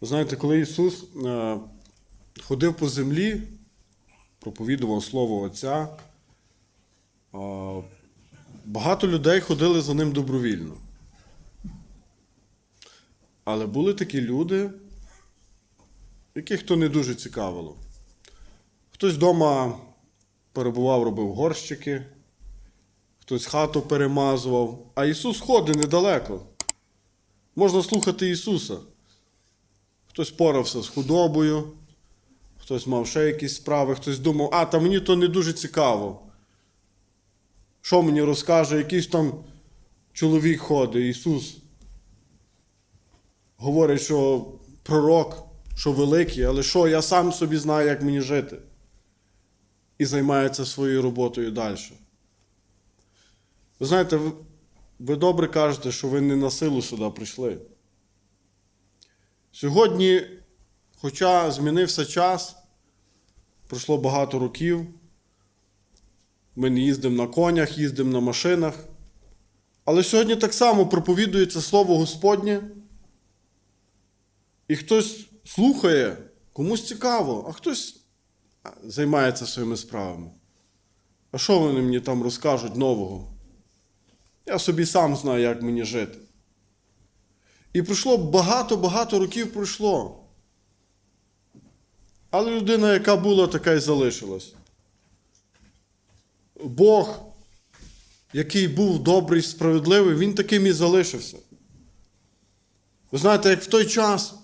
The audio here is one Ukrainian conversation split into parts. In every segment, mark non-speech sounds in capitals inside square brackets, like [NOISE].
Ви знаєте, коли Ісус е, ходив по землі, проповідував Слово Отця, е, багато людей ходили за ним добровільно. Але були такі люди, яких то не дуже цікавило. Хтось вдома перебував, робив горщики, хтось хату перемазував, а Ісус ходить недалеко. Можна слухати Ісуса. Хтось порався з худобою, хтось мав ще якісь справи, хтось думав, а, та мені то не дуже цікаво. Що мені розкаже, якийсь там чоловік ходить, Ісус. Говорить, що пророк, що великий, але що, я сам собі знаю, як мені жити. І займається своєю роботою далі. Ви знаєте, ви, добре кажете, що ви не на силу сюди прийшли. Сьогодні, хоча змінився час, пройшло багато років, ми не їздимо на конях, їздимо на машинах. Але сьогодні так само проповідується Слово Господнє. І хтось слухає, комусь цікаво, а хтось займається своїми справами. А що вони мені там розкажуть нового? Я собі сам знаю, як мені жити. І пройшло багато-багато років пройшло. Але людина, яка була, така й залишилась. Бог, який був добрий, справедливий, він таким і залишився. Ви знаєте, як в той час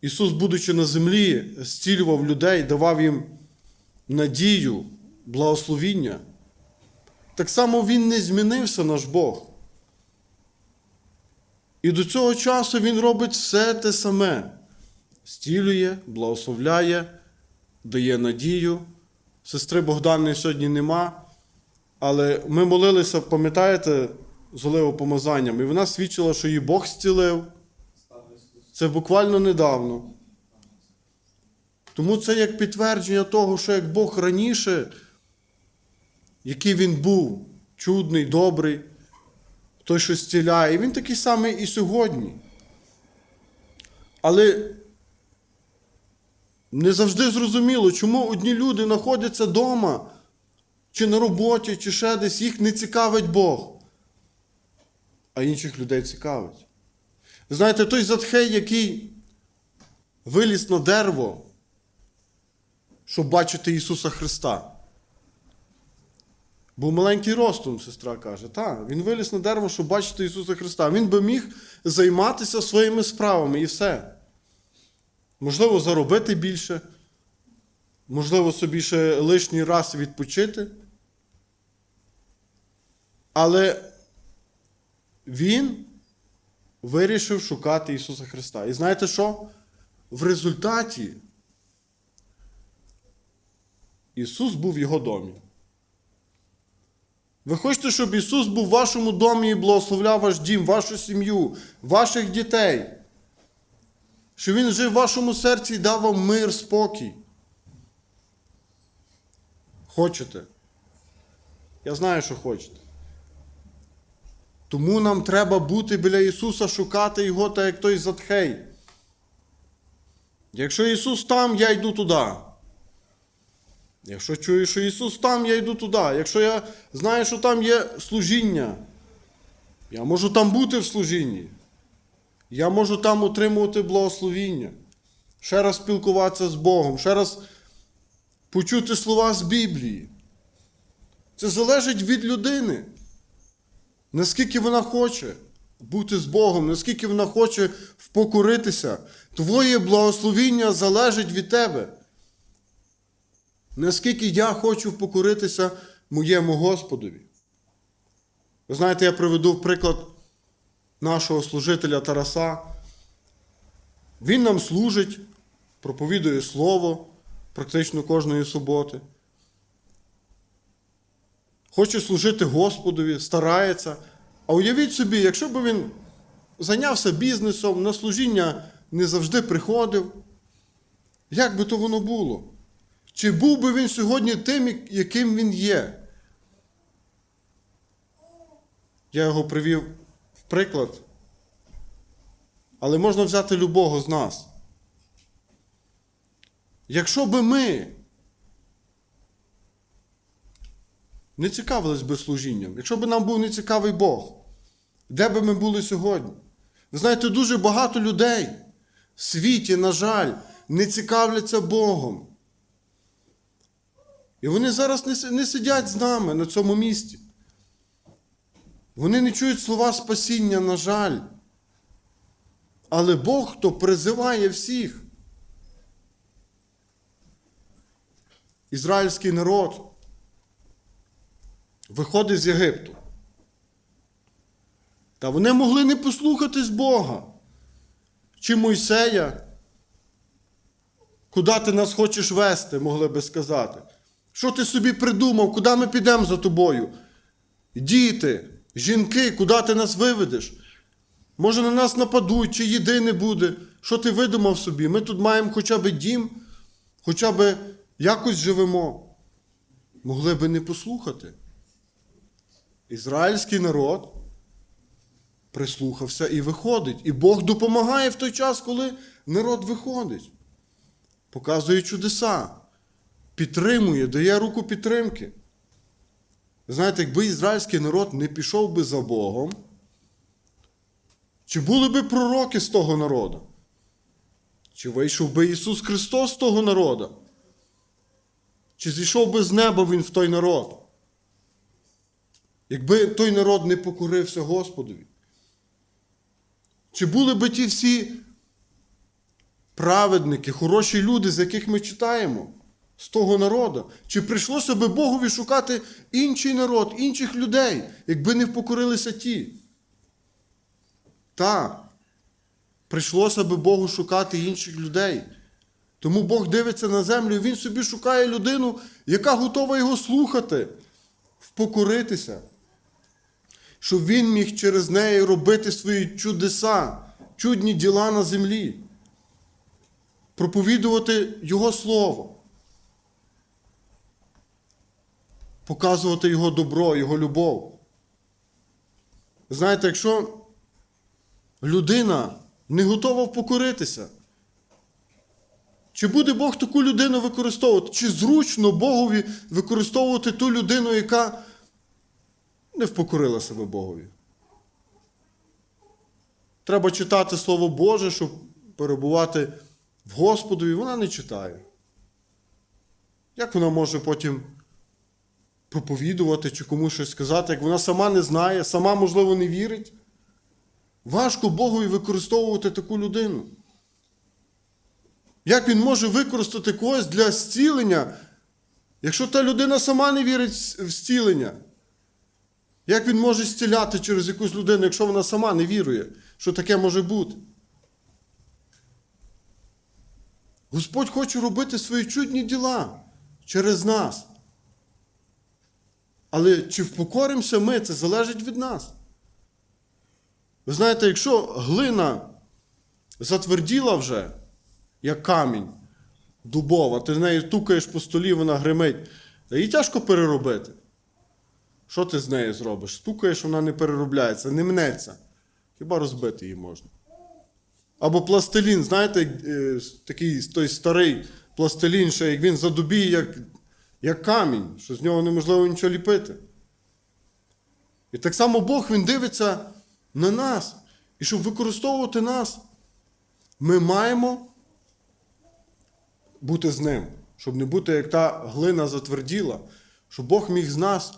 Ісус, будучи на землі, зцілював людей, давав їм надію, благословіння. Так само Він не змінився, наш Бог. І до цього часу Він робить все те саме: стілює, благословляє, дає надію. Сестри Богдани сьогодні нема. Але ми молилися, пам'ятаєте, з оливопомазанням, і вона свідчила, що її Бог зцілив. Це буквально недавно. Тому це як підтвердження того, що як Бог раніше, який він був, чудний, добрий, той, що зціляє, він такий самий і сьогодні. Але не завжди зрозуміло, чому одні люди знаходяться вдома, чи на роботі, чи ще десь, їх не цікавить Бог, а інших людей цікавить. Ви знаєте, той Затхей, який виліз на дерево, щоб бачити Ісуса Христа. Був маленький ростом, сестра каже. Так, він виліз на дерево, щоб бачити Ісуса Христа. Він би міг займатися своїми справами і все. Можливо, заробити більше, можливо, собі ще лишній раз відпочити. Але він вирішив шукати Ісуса Христа. І знаєте що? В результаті Ісус був в його домі. Ви хочете, щоб Ісус був в вашому домі і благословляв ваш дім, вашу сім'ю, ваших дітей. Щоб Він жив в вашому серці і дав вам мир, спокій. Хочете? Я знаю, що хочете. Тому нам треба бути біля Ісуса, шукати Його, так як той Затхей. Якщо Ісус там, я йду туди. Якщо чую, що Ісус там, я йду туди. Якщо я знаю, що там є служіння, я можу там бути в служінні. Я можу там отримувати благословіння. Ще раз спілкуватися з Богом, ще раз почути слова з Біблії. Це залежить від людини. Наскільки вона хоче бути з Богом, наскільки вона хоче впокоритися, твоє благословіння залежить від тебе. Наскільки я хочу впокоритися моєму Господові. Ви знаєте, я приведу приклад нашого служителя Тараса. Він нам служить, проповідує Слово практично кожної суботи. Хоче служити Господові, старається. А уявіть собі, якщо б він зайнявся бізнесом, на служіння не завжди приходив, як би то воно було? Чи був би він сьогодні тим, яким він є? Я його привів в приклад. але можна взяти любого з нас. Якщо би ми не цікавились би служінням, якщо б нам був не цікавий Бог, де би ми були сьогодні? Ви знаєте, дуже багато людей в світі, на жаль, не цікавляться Богом. І вони зараз не, не сидять з нами на цьому місці. Вони не чують слова спасіння, на жаль. Але Бог, хто призиває всіх. Ізраїльський народ виходить з Єгипту. Та вони могли не послухатись Бога. Чи Мойсея, куди ти нас хочеш вести, могли би сказати. Що ти собі придумав, куди ми підемо за тобою? Діти, жінки, куди ти нас виведеш? Може, на нас нападуть, чи їди не буде. Що ти видумав собі? Ми тут маємо хоча б дім, хоча б якось живемо. Могли би не послухати. Ізраїльський народ прислухався і виходить. І Бог допомагає в той час, коли народ виходить. Показує чудеса, підтримує, дає руку підтримки. Знаєте, якби ізраїльський народ не пішов би за Богом, чи були би пророки з того народу? Чи вийшов би Ісус Христос з того народу? Чи зійшов би з неба Він в той народ? Якби той народ не покорився Господові? Чи були би ті всі праведники, хороші люди, з яких ми читаємо, з того народу? Чи прийшлося би Богові шукати інший народ, інших людей, якби не впокорилися ті? Так. Прийшлося би Богу шукати інших людей. Тому Бог дивиться на землю, і Він собі шукає людину, яка готова його слухати, впокоритися, щоб він міг через неї робити свої чудеса, чудні діла на землі, проповідувати Його Слово, показувати Його добро, Його любов. Знаєте, якщо людина не готова впокоритися, чи буде Бог таку людину використовувати? Чи зручно Богові використовувати ту людину, яка не впокорила себе Богові? Треба читати Слово Боже, щоб перебувати в Господові. Вона не читає. Як вона може потім проповідувати чи комусь щось сказати, як вона сама не знає, сама, можливо, не вірить? Важко Богові використовувати таку людину. Як він може використати когось для зцілення, якщо та людина сама не вірить в зцілення? Як він може зціляти через якусь людину, якщо вона сама не вірує, що таке може бути? Господь хоче робити свої чудні діла через нас. Але чи впокоримося ми, це залежить від нас. Ви знаєте, якщо глина затверділа вже, як камінь дубова, ти в неї тукаєш по столі, вона гримить, її тяжко переробити. Що ти з нею зробиш? Стукаєш, вона не переробляється, не мнеться. Хіба розбити її можна? Або пластилін, знаєте, е, такий той старий пластилін, ще як він задубіє, як, як камінь, що з нього неможливо нічого ліпити. І так само Бог Він дивиться на нас. І щоб використовувати нас, ми маємо бути з ним, щоб не бути, як та глина затверділа, щоб Бог міг з нас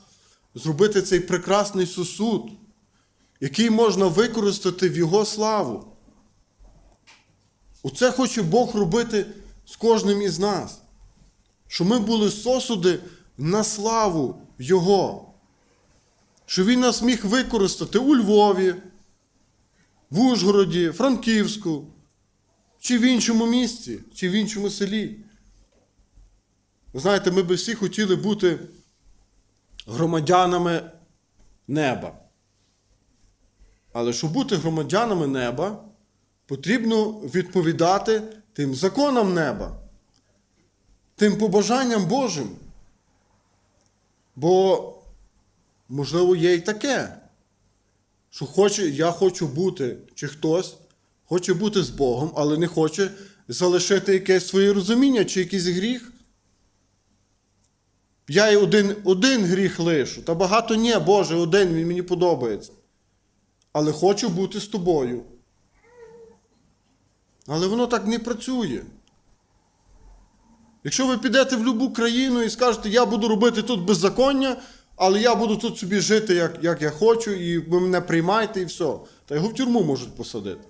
зробити цей прекрасний сосуд, який можна використати в Його славу. Оце хоче Бог робити з кожним із нас. Щоб ми були сосуди на славу Його. Щоб Він нас міг використати у Львові, в Ужгороді, Франківську, чи в іншому місці, чи в іншому селі. Ви знаєте, ми би всі хотіли бути громадянами неба. Але щоб бути громадянами неба, потрібно відповідати тим законам неба, тим побажанням Божим. Бо, можливо, є і таке, що хоче, я хочу бути, чи хтось хоче бути з Богом, але не хоче залишити якесь своє розуміння чи якийсь гріх. Я і один, один гріх лишу, та багато ні, Боже, один він мені подобається. Але хочу бути з тобою. Але воно так не працює. Якщо ви підете в будь-яку країну і скажете, я буду робити тут беззаконня, але я буду тут собі жити, як, як я хочу, і ви мене приймайте, і все. Та його в тюрму можуть посадити.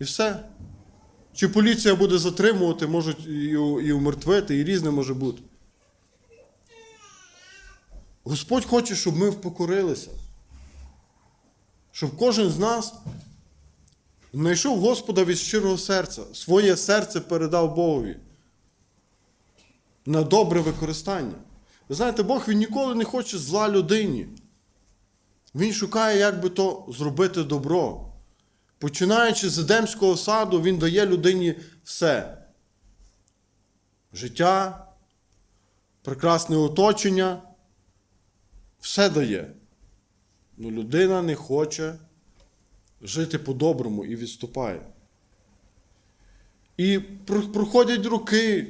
І все. Чи поліція буде затримувати, можуть і, і умертвити, і різне може бути. Господь хоче, щоб ми впокорилися. Щоб кожен з нас знайшов Господа від щирого серця, своє серце передав Богові на добре використання. Ви знаєте, Бог він ніколи не хоче зла людині. Він шукає, як би то зробити добро. Починаючи з Едемського саду, він дає людині все: життя, прекрасне оточення, все дає. Ну людина не хоче жити по-доброму і відступає. І проходять роки,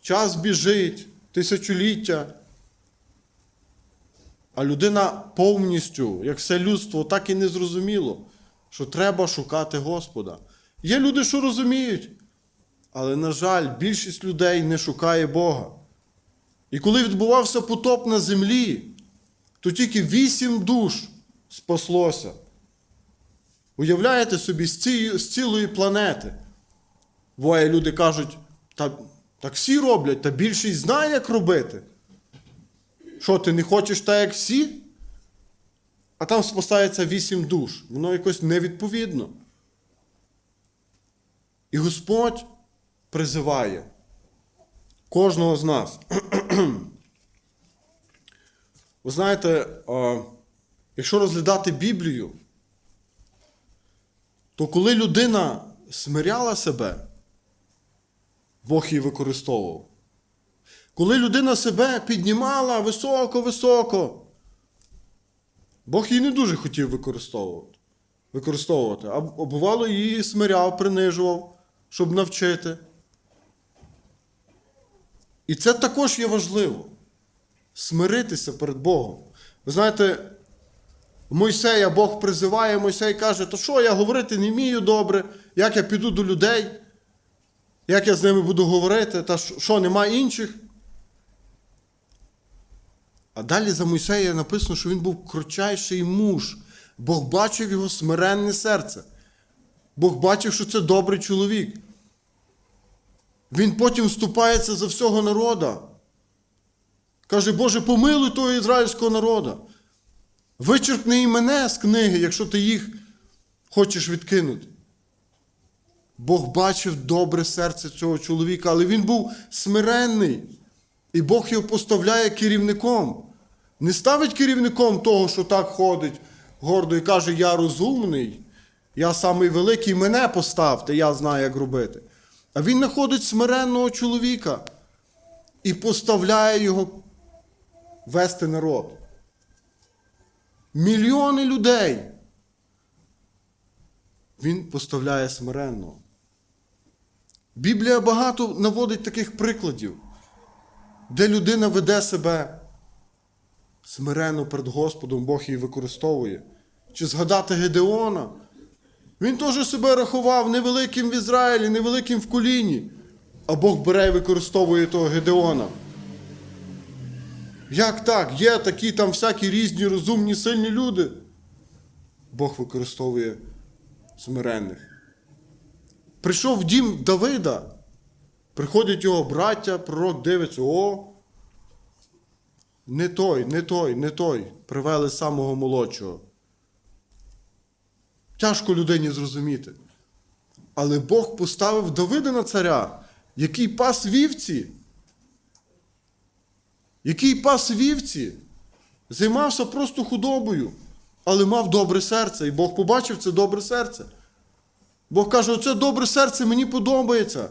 час біжить, тисячоліття. А людина повністю, як все людство, так і не зрозуміло, що треба шукати Господа. Є люди, що розуміють, але, на жаль, більшість людей не шукає Бога. І коли відбувався потоп на землі, то тільки вісім душ спаслося. Уявляєте собі, з, цієї, з цілої планети. Буває, люди кажуть, та, так всі роблять, та більшість знає, як робити. Що, ти не хочеш так, як всі? А там спасається вісім душ. Воно якось невідповідно. І Господь призиває кожного з нас. [CLEARS THROAT] Ви знаєте, якщо розглядати Біблію, то коли людина смиряла себе, Бог її використовував. Коли людина себе піднімала високо-високо, Бог її не дуже хотів використовувати. використовувати. А бувало, її смиряв, принижував, щоб навчити. І це також є важливо. Смиритися перед Богом. Ви знаєте, Мойсея Бог призиває, Мойсей каже, то що я говорити не вмію добре, як я піду до людей, як я з ними буду говорити, та що нема інших. А далі за Мойсея написано, що він був кручайший муж. Бог бачив його смиренне серце. Бог бачив, що це добрий чоловік. Він потім вступається за всього народа. Каже, Боже, помилуй того ізраїльського народа. Вичеркни і мене з книги, якщо ти їх хочеш відкинути. Бог бачив добре серце цього чоловіка, але він був смиренний. І Бог його поставляє керівником. Не ставить керівником того, що так ходить гордо і каже, я розумний, я самий великий, мене поставте, я знаю, як робити. А він знаходить смиренного чоловіка і поставляє його вести народ. Мільйони людей. Він поставляє смиренного. Біблія багато наводить таких прикладів, де людина веде себе смиренно перед Господом, Бог її використовує. Чи згадати Гедеона? Він теж себе рахував невеликим в Ізраїлі, невеликим в коліні. А Бог бере і використовує того Гедеона. Як так? Є такі там всякі різні розумні, сильні люди. Бог використовує смиренних. Прийшов в дім Давида, приходять його браття, пророк дивиться, о, не той, не той, не той. Привели самого молодшого. Тяжко людині зрозуміти. Але Бог поставив Давида на царя, який пас вівці. Який пас вівці, займався просто худобою, але мав добре серце. І Бог побачив це добре серце. Бог каже: оце добре серце мені подобається.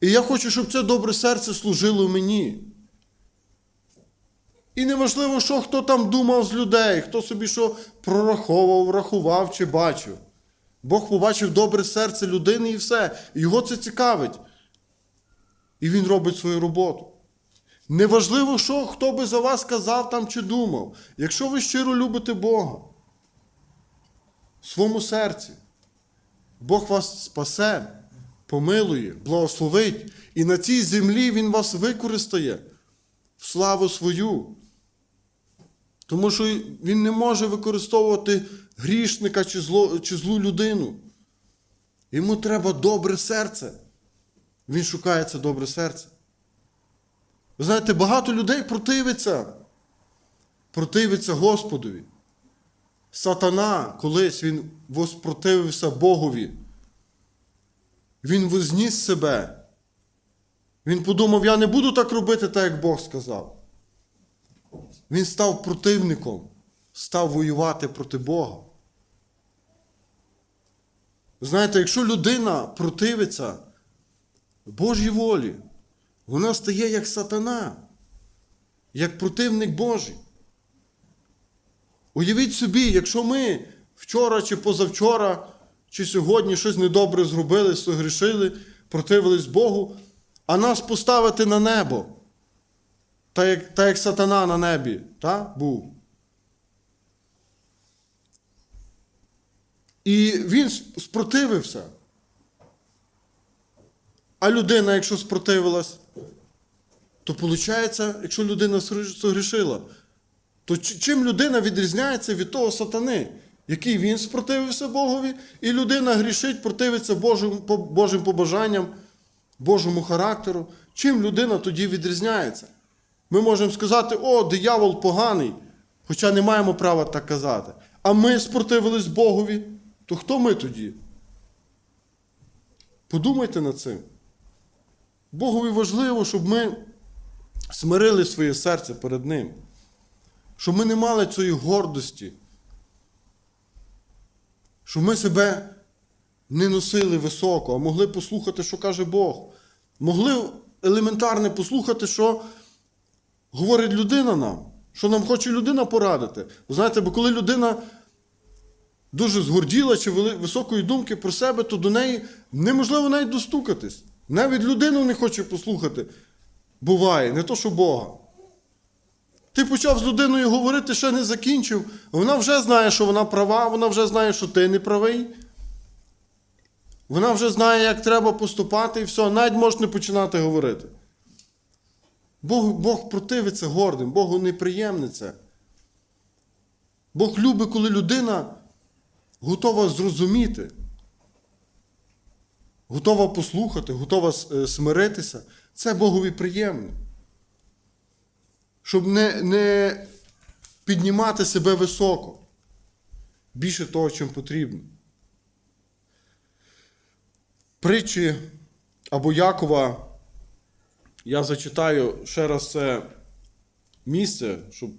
І я хочу, щоб це добре серце служило мені. І неважливо, що хто там думав з людей, хто собі що прораховував, рахував чи бачив. Бог побачив добре серце людини і все. Його це цікавить. І він робить свою роботу. Неважливо, що хто би за вас казав там чи думав. Якщо ви щиро любите Бога в своєму серці, Бог вас спасе, помилує, благословить, і на цій землі Він вас використає в славу свою. Тому що він не може використовувати грішника чи, зло, чи злу людину. Йому треба добре серце. Він шукає це добре серце. Ви знаєте, багато людей противиться. Противиться Господові. Сатана колись він воспротивився Богові. Він возніс себе. Він подумав, я не буду так робити, так як Бог сказав. Він став противником, став воювати проти Бога. Знаєте, якщо людина противиться Божій волі, вона стає як сатана, як противник Божий. Уявіть собі, якщо ми вчора чи позавчора, чи сьогодні щось недобре зробили, согрішили, противились Богу, а нас поставити на небо. Та як, та як сатана на небі та, був. І він спротивився. А людина, якщо спротивилась, то виходить, якщо людина согрішила, то чим людина відрізняється від того сатани, який він спротивився Богові, і людина грішить, противиться Божим, Божим побажанням, Божому характеру. Чим людина тоді відрізняється? Ми можемо сказати, о, диявол поганий, хоча не маємо права так казати. А ми спротивились Богові, то хто ми тоді? Подумайте над цим. Богові важливо, щоб ми смирили своє серце перед Ним. Щоб ми не мали цієї гордості. Щоб ми себе не носили високо, а могли послухати, що каже Бог. Могли елементарно послухати, що говорить людина нам, що нам хоче людина порадити. Ви знаєте, бо коли людина дуже згорділа чи високої думки про себе, то до неї неможливо навіть достукатись. Навіть людину не хоче послухати. Буває, не то, що Бога. Ти почав з людиною говорити, ще не закінчив, вона вже знає, що вона права, вона вже знає, що ти не правий. Вона вже знає, як треба поступати, і все, навіть можеш не починати говорити. Бог Бог противиться гордим, Богу неприємне це. Бог любить, коли людина готова зрозуміти, готова послухати, готова смиритися. Це Богові приємно. Щоб не, не піднімати себе високо. Більше того, чим потрібно. Притчі або Якова. Я зачитаю ще раз це місце, щоб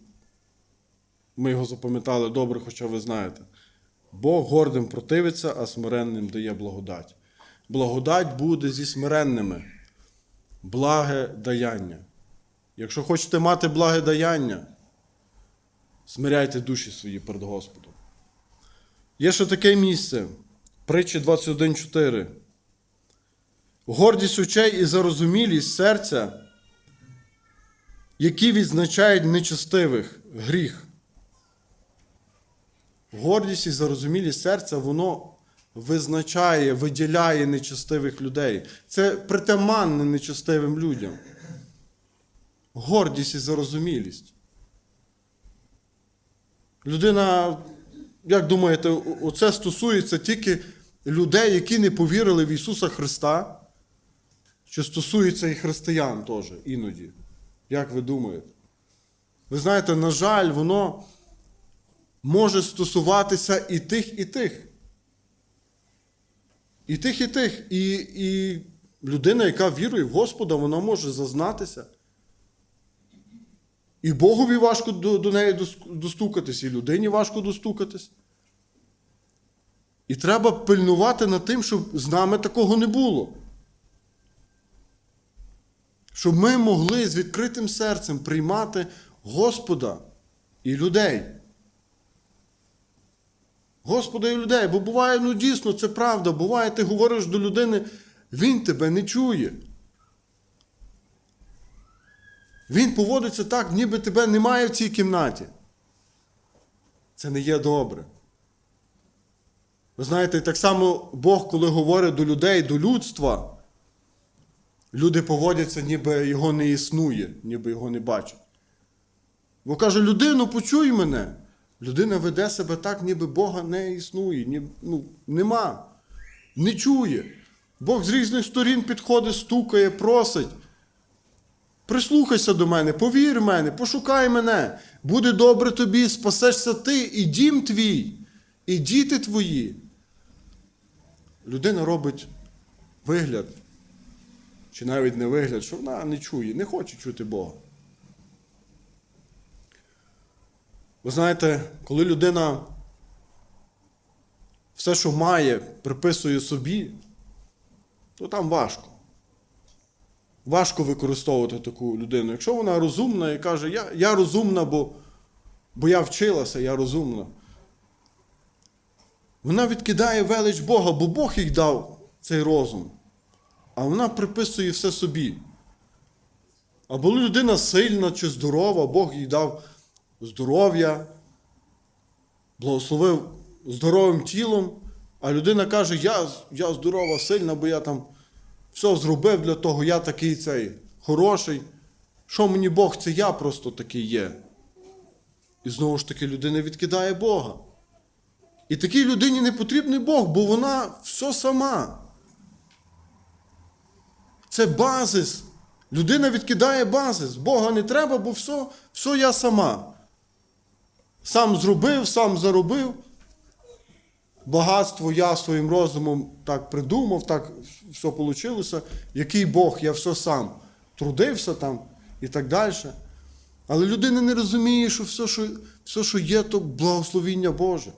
ми його запам'ятали добре, хоча ви знаєте. Бог гордим противиться, а смиренним дає благодать. Благодать буде зі смиренними. Благе даяння. Якщо хочете мати благе даяння, смиряйте душі свої перед Господом. Є ще таке місце, притчі 21.4. Гордість очей і зарозумілість серця, які відзначають нечестивих гріх. Гордість і зарозумілість серця, воно визначає, виділяє нечестивих людей. Це притаманне нечестивим людям. Гордість і зарозумілість. Людина, як думаєте, оце стосується тільки людей, які не повірили в Ісуса Христа. Що стосується і християн теж іноді. Як ви думаєте? Ви знаєте, на жаль, воно може стосуватися і тих, і тих. І тих, і тих. І і людина, яка вірує в Господа, вона може зазнатися. І Богові важко до, до неї достукатись, і людині важко достукатись. І треба пильнувати над тим, щоб з нами такого не було щоб ми могли з відкритим серцем приймати Господа і людей. Господа і людей. Бо буває, ну дійсно, це правда. Буває, ти говориш до людини, він тебе не чує. Він поводиться так, ніби тебе немає в цій кімнаті. Це не є добре. Ви знаєте, так само Бог, коли говорить до людей, до людства, люди поводяться, ніби його не існує, ніби його не бачать. Бо каже, людину, почуй мене. Людина веде себе так, ніби Бога не існує, ні, ну, нема, не чує. Бог з різних сторін підходить, стукає, просить. Прислухайся до мене, повір мене, пошукай мене. Буде добре тобі, спасешся ти, і дім твій, і діти твої. Людина робить вигляд, чи навіть не вигляд, що вона не чує, не хоче чути Бога. Ви знаєте, коли людина все, що має, приписує собі, то там важко. Важко використовувати таку людину. Якщо вона розумна і каже, я, я розумна, бо, бо я вчилася, я розумна. Вона відкидає велич Бога, бо Бог їй дав цей розум. А вона приписує все собі. Або людина сильна чи здорова, Бог їй дав здоров'я, благословив здоровим тілом, а людина каже, я, я здорова, сильна, бо я там все зробив для того, я такий цей хороший. Що мені Бог, це я просто такий є. І знову ж таки людина відкидає Бога. І такій людині не потрібний Бог, бо вона все сама. Це базис. Людина відкидає базис. Бога не треба, бо все, все я сама. Сам зробив, сам заробив. Багатство я своїм розумом так придумав, так все вийшло. Який Бог, я все сам трудився там і так далі. Але людина не розуміє, що все, що, все, що є, то благословіння Боже.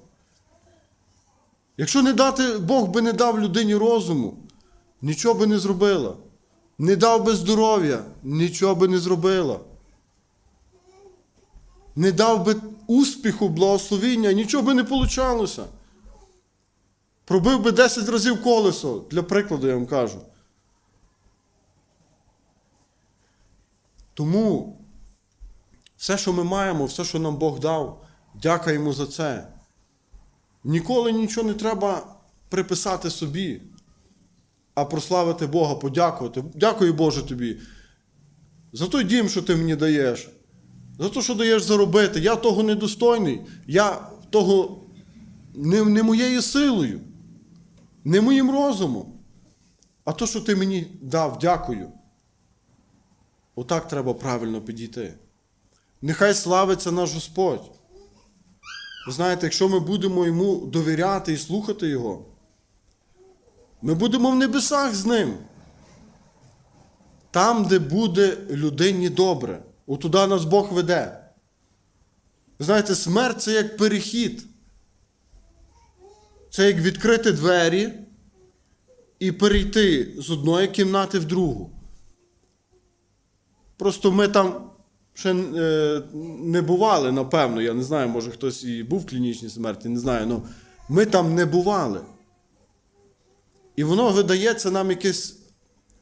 Якщо не дати, Бог би не дав людині розуму, нічого би не зробила. Не дав би здоров'я, нічого би не зробила. Не дав би успіху, благословіння, нічого би не получалося. Пробив би 10 разів колесо, для прикладу я вам кажу. Тому все, що ми маємо, все, що нам Бог дав, дякуємо за це. Ніколи нічого не треба приписати собі, а прославити Бога, подякувати. Дякую Боже тобі. За той дім, що ти мені даєш, за те, що даєш заробити. Я того недостойний, я того не, не моєю силою, не моїм розумом. А то, що ти мені дав, дякую. Отак треба правильно підійти. Нехай славиться наш Господь. Ви знаєте, якщо ми будемо йому довіряти і слухати Його, ми будемо в небесах з ним. Там, де буде людині добре. Отуди нас Бог веде. Знаєте, смерть це як перехід. Це як відкрити двері і перейти з одної кімнати в другу. Просто ми там ще е, не бували, напевно. Я не знаю, може хтось і був в клінічній смерті, не знаю. але ми там не бували. І воно видається нам якесь,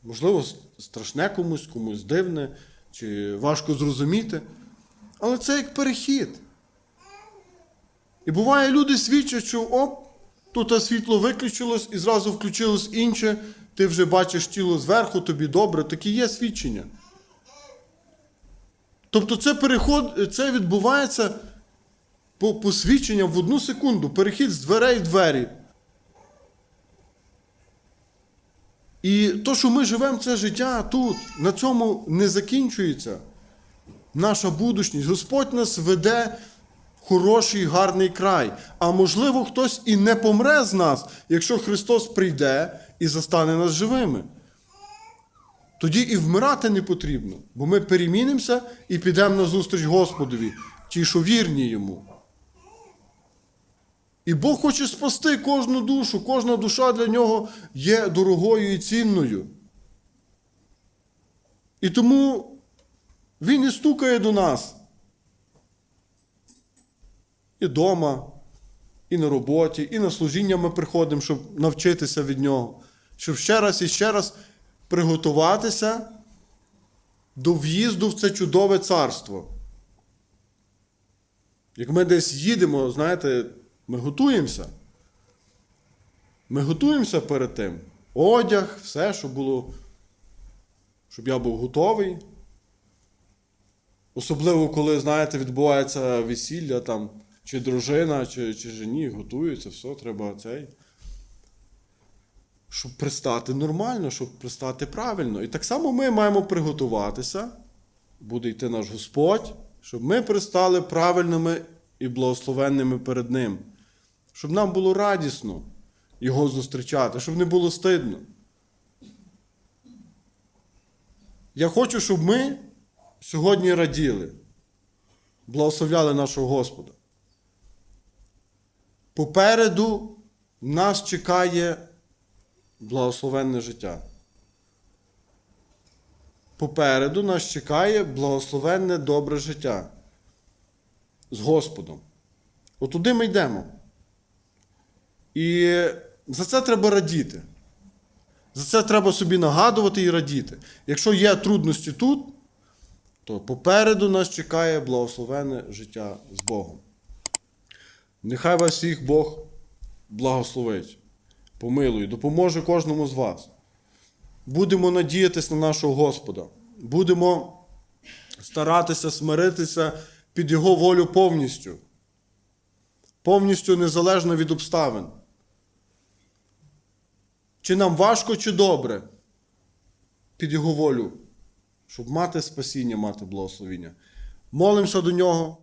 можливо, страшне комусь, комусь дивне, чи важко зрозуміти. Але це як перехід. І буває, люди свідчать, що оп, тут світло виключилось і зразу включилось інше, ти вже бачиш тіло зверху, тобі добре, такі є свідчення. Тобто це переход, це відбувається по посвідченням в одну секунду, перехід з дверей в двері. І то, що ми живемо це життя тут, на цьому не закінчується наша будучність. Господь нас веде в хороший, гарний край. А можливо, хтось і не помре з нас, якщо Христос прийде і застане нас живими. Тоді і вмирати не потрібно, бо ми перемінимося і підемо на зустріч Господові, ті, що вірні йому. І Бог хоче спасти кожну душу, кожна душа для нього є дорогою і цінною. І тому Він і стукає до нас, І вдома, і на роботі, і на служіння ми приходимо, щоб навчитися від нього, щоб ще раз і ще раз приготуватися до в'їзду в це чудове царство. Як ми десь їдемо, знаєте, ми готуємося. Ми готуємося перед тим. Одяг, все, щоб було, щоб я був готовий. Особливо, коли, знаєте, відбувається весілля, там, чи дружина, чи, чи жені, готуються, все, треба цей. Щоб пристати нормально, щоб пристати правильно. І так само ми маємо приготуватися, буде йти наш Господь, щоб ми пристали правильними і благословенними перед Ним. Щоб нам було радісно Його зустрічати, щоб не було стидно. Я хочу, щоб ми сьогодні раділи, благословляли нашого Господа. Попереду нас чекає благословенне життя. Попереду нас чекає благословенне добре життя з Господом. Отуди ми йдемо. І за це треба радіти. За це треба собі нагадувати і радіти. Якщо є трудності тут, то попереду нас чекає благословенне життя з Богом. Нехай вас всіх Бог благословить, помилує, допоможе кожному з вас. Будемо надіятися на нашого Господа. Будемо старатися смиритися під Його волю повністю. Повністю незалежно від обставин. Чи нам важко, чи добре під Його волю, щоб мати спасіння, мати благословіння. Молимося до нього.